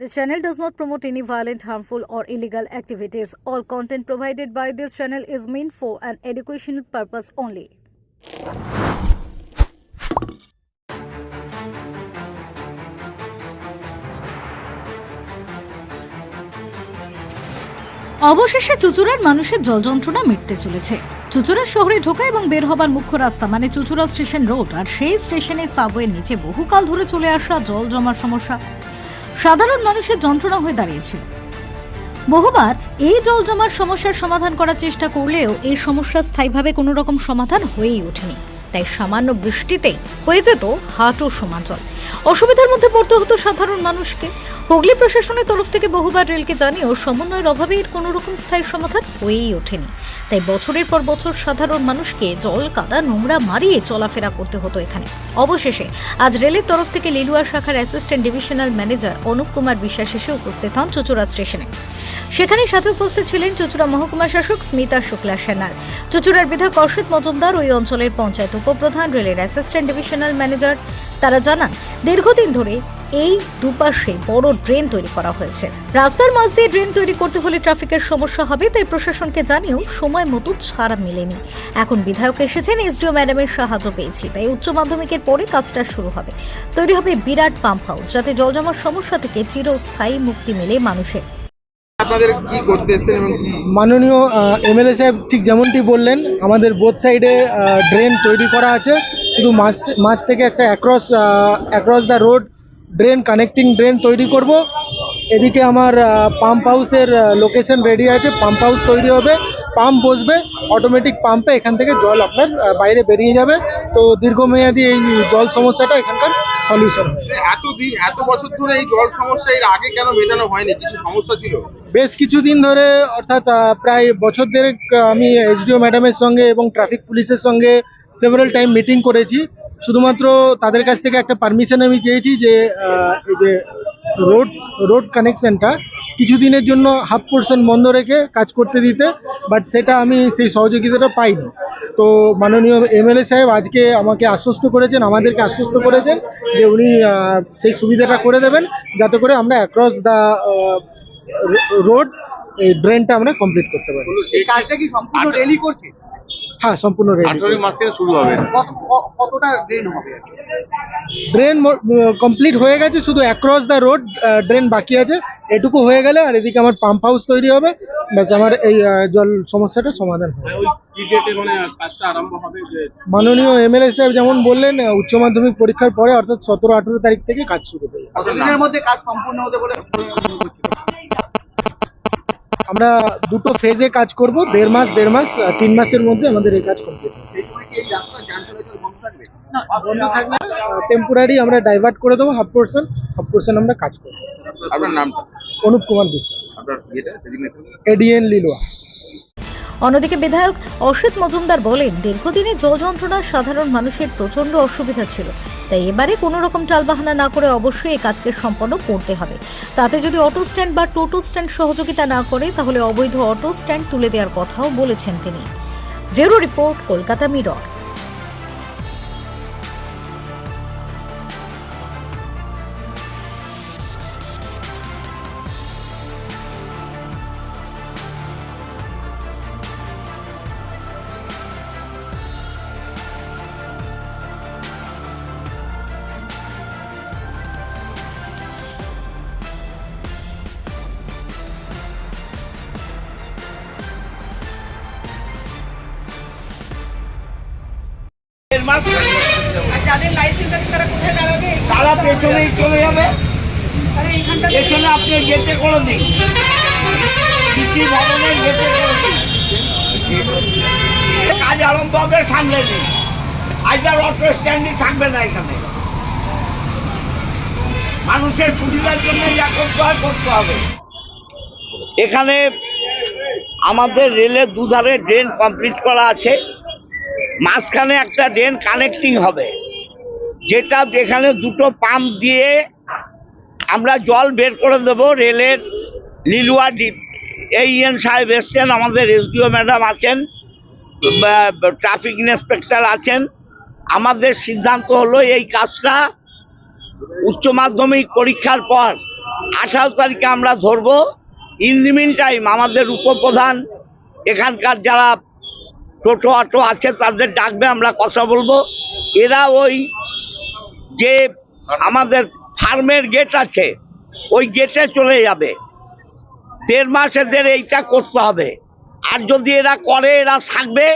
This channel does not promote any violent, harmful, or illegal activities. All content provided by this channel is meant for an educational purpose only. অবশেষে চুচুড়ার মানুষের জল যন্ত্রণা মিটতে চলেছে চুচুড়া শহরে ঢোকা এবং বের হবার মুখ্য রাস্তা মানে চুচুড়া স্টেশন রোড আর সেই স্টেশনে সাবওয়ের নিচে বহুকাল ধরে চলে আসা জল জমার সমস্যা সাধারণ মানুষের যন্ত্রণা হয়ে দাঁড়িয়েছিল। বহুবার এই জল জমার সমস্যার সমাধান করার চেষ্টা করলেও এই সমস্যা স্থায়ীভাবে কোনো রকম সমাধান হয়েই ওঠেনি। তাই সামান্য বৃষ্টিতেই হয়ে যেত হাটু সমান জল অসুবিধার মধ্যে পড়তে হতো সাধারণ মানুষকে। হুগলি প্রশাসনের তরফ থেকে বহুবার রেলকে জানিয়েও সমন্বয়ের অভাবে এর কোনো রকম স্থায়ী সমাধান হয়েই ওঠেনি। তাই বছরের পর বছর সাধারণ মানুষকে জল, কাদা, নোংরা মারিয়ে চলাফেরা করতে হতো এখানে। অবশেষে আজ রেলের তরফ থেকে লিলুয়া শাখার assistant divisional manager Anup Kumar Biswas এসে উপস্থিত হন চুচুড়া স্টেশনে। সেখানে সাথে উপস্থিত ছিলেন চুচুড়া মহকুমা শাসক স্মিতা শুক্লা সেনাল। চুচুড়ার বিধায়ক অর্ষিত মজুমদার ওই অঞ্চলের পঞ্চায়েত উপপ্রধান, রেলের অ্যাসিস্ট্যান্ট ডিভিশনাল ম্যানেজার তারা জানান, দীর্ঘদিন ধরে এই দুপাশে বড় ড্রেন তৈরি করা হয়েছে। রাস্তার মাঝ দিয়ে ড্রেন তৈরি করতে হলে ট্রাফিকের সমস্যা হবে, তাই প্রশাসনকে জানিয়েও সময় মতো ছাড়া মেলেনি। এখন বিধায়ক এসেছেন, এসডিও ম্যাডামের সাহায্য পেয়েছি, তাই উচ্চ মাধ্যমিকের পরে কাজটা শুরু হবে। তৈরি হবে বিরাট পাম্প হাউস যাতে জল জমার সমস্যা থেকে চিরস্থায়ী মুক্তি মেলে মানুষের। আপনাদের কি করতে এসেছেন এবং মাননীয় এমএলএ সাহেব ঠিক যেমনটি বললেন আমাদের বোথ সাইডে ড্রেন তৈরি করা আছে। শুধু মাঝ থে- মাঝ থেকে একটা across across the road drain connecting drain তৈরি করব। এদিকে আমার পাম্প হাউসের লোকেশন রেডি আছে। পাম্প হাউস তৈরি হবে পাম্প বসবে অটোমেটিক পাম্পে এখান থেকে জল আপনার বাইরে বেরিয়ে যাবে। তো দীর্ঘমেয়াদী এই জল সমস্যাটা এখানকার সলিউশন হবে। এত দিন এত বছর ধরে এই জল সমস্যা এর আগে কেন মেটানো হয়নি? কিছু সমস্যা ছিল? বেশ কিছুদিন ধরে, অর্থাৎ প্রায় বছর দেড়েক আমি এসডিও ম্যাডামের সঙ্গে এবং ট্রাফিক পুলিশের সঙ্গে সেভারাল টাইম মিটিং করেছি। শুধুমাত্র তাদের কাছ থেকে একটা পারমিশন আমি চেয়েছি যে এই যে রোড রোড কানেকশনটা কিছুদিনের জন্য হাফ পোর্শন বন্ধ রেখে কাজ করতে দিতে বাট সেটা আমি সেই সহযোগিতাটা পাইনি। তো মাননীয় এমএলএ সাহেব আজকে আমাকে আশ্বস্ত করেছেন, আমাদেরকে আশ্বস্ত করেছেন যে উনি সেই সুবিধাটা করে দেবেন, যাতে করে আমরা অ্যাক্রস দ্য রোড এই ড্রেনটা আমরা কমপ্লিট করতে পারি। এই কাজটা কি সম্পূর্ণ রেলি করছে? হ্যাঁ সম্পূর্ণ রেডি আঠারোই মাস থেকে শুরু হবে। কতটা ড্রেন হবে? ড্রেন কমপ্লিট হয়ে গেছে শুধু অ্যাক্রস দ্য রোড ড্রেন বাকি আছে। এটুকু হয়ে গেলে আর এদিকে আমার পাম্প হাউস তৈরি হবে। ব্যাস আমার এই জল সমস্যাটা সমাধান হবে। মানে কাজটা আরম্ভ হবে যে মাননীয় এমএলএ সাহেব যেমন বললেন উচ্চ মাধ্যমিক পরীক্ষার পরে অর্থাৎ সতেরো আঠেরো তারিখ থেকে কাজ শুরু হবে মধ্যে কাজ সম্পূর্ণ হতে বলে আমরা দুটো ফেজে কাজ করব দেড় মাস দেড় মাস তিন মাসের মধ্যে আমাদের এই কাজ কমপ্লিট হবে। সেই সময় কি এই রাস্তা যান চলাচল বন্ধ থাকবে টেম্পোরারি আমরা ডাইভার্ট করে দেবো হাফ পোর্শন হাফ পোর্শন আমরা কাজ করব। আপনার নামটা? অনুপ কুমার বিশ্বাস। আপনার এডিএন লিলোয়া অন্যদিকে বিধায়ক অসিত মজুমদার বলেন, দীর্ঘদিনে জল যন্ত্রণা সাধারণ মানুষের প্রচণ্ড অসুবিধা ছিল। তাই এবারে কোনো রকম টালবাহানা না করে অবশ্যই এই কাজকে সম্পন্ন করতে হবে। তাতে যদি অটো স্ট্যান্ড বা টোটো স্ট্যান্ড সহযোগিতা না করে, তাহলে অবৈধ অটো স্ট্যান্ড তুলে দেওয়ার কথাও বলেছেন তিনি। Bureau report, Kolkata Mirror. যাদের লাইসেন্স আছে তারা কোথায় দাঁড়াবে? তারা পেছনেই চলে যাবে। পেছনে আপনি গেটে করে দিন কৃষি ভবনের গেটে করে দিন কাজ আরম্ভ হবে সামনে দিন। আইদার অটো স্ট্যান্ডই থাকবে না এখানে। মানুষের সুবিধার জন্য যা করতে হয় করতে হবে। এখানে আমাদের রেলের দুধারে ড্রেন কমপ্লিট করা আছে। মাঝখানে একটা ড্রেন কানেক্টিং হবে। যেটা এখানে দুটো পাম্প দিয়ে আমরা জল বের করে দেব রেলের। লিলুয়া ডিপ, এই এন সাহেব এসছেন, আমাদের এসডিও ম্যাডাম আছেন ট্রাফিক ইন্সপেক্টর আছেন। আমাদের সিদ্ধান্ত হলো এই কাজটা উচ্চ মাধ্যমিক পরীক্ষার পর আঠারো তারিখে আমরা ধরবো। ইন দি মিন টাইম আমাদের উপপ্রধান, এখানকার যারা টোটো অটো আছে তাদের ডাকবে আমরা কথা বলব। এরা ওই যে আমাদের ফার্মের গেট আছে ওই গেটে চলে যাবে। দেড় মাস এদের এইটা করতে হবে। আর যদি এরা করে এরা থাকবে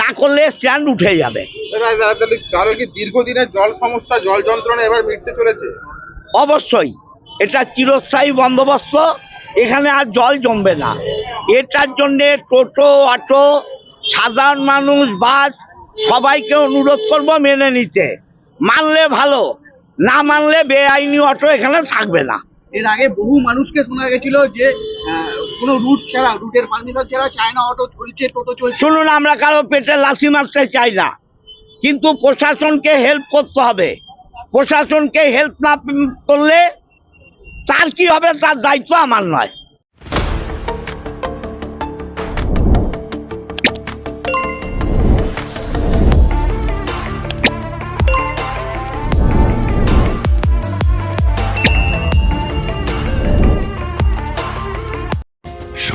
না করলে স্ট্যান্ড উঠে যাবে। কারও কি দীর্ঘদিনের জল সমস্যা জল যন্ত্রণা এবার মিটতে চলেছে? অবশ্যই। এটা চিরস্থায়ী বন্দোবস্ত। এখানে আর জল জমবে না। এটার জন্যে টোটো অটো সাধারণ মানুষ বাস সবাইকে অনুরোধ করব মেনে নিতে। মানলে ভালো না মানলে বেআইনি অটো এখানে থাকবে না। এর আগে বহু মানুষকে শোনা গেছিল যে কোনো রুট ছাড়া রুটের পারমিশন ছাড়া চায়না অটো চলছে টোটো চলছে। শুনুন আমরা কারও পেটে লাথি মারতে চাই না। কিন্তু প্রশাসনকে হেল্প করতে হবে। প্রশাসনকে হেল্প না করলে তার কি হবে? তার দায়িত্ব আমার নয়।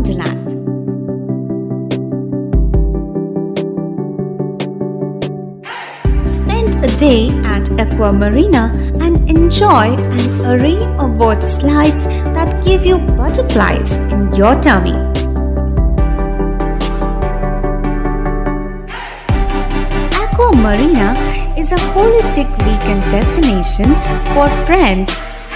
wonderland. Spend a day at Aqua Marina and enjoy an array of water slides that give you butterflies in your tummy. Aqua Marina is a holistic weekend destination for friends,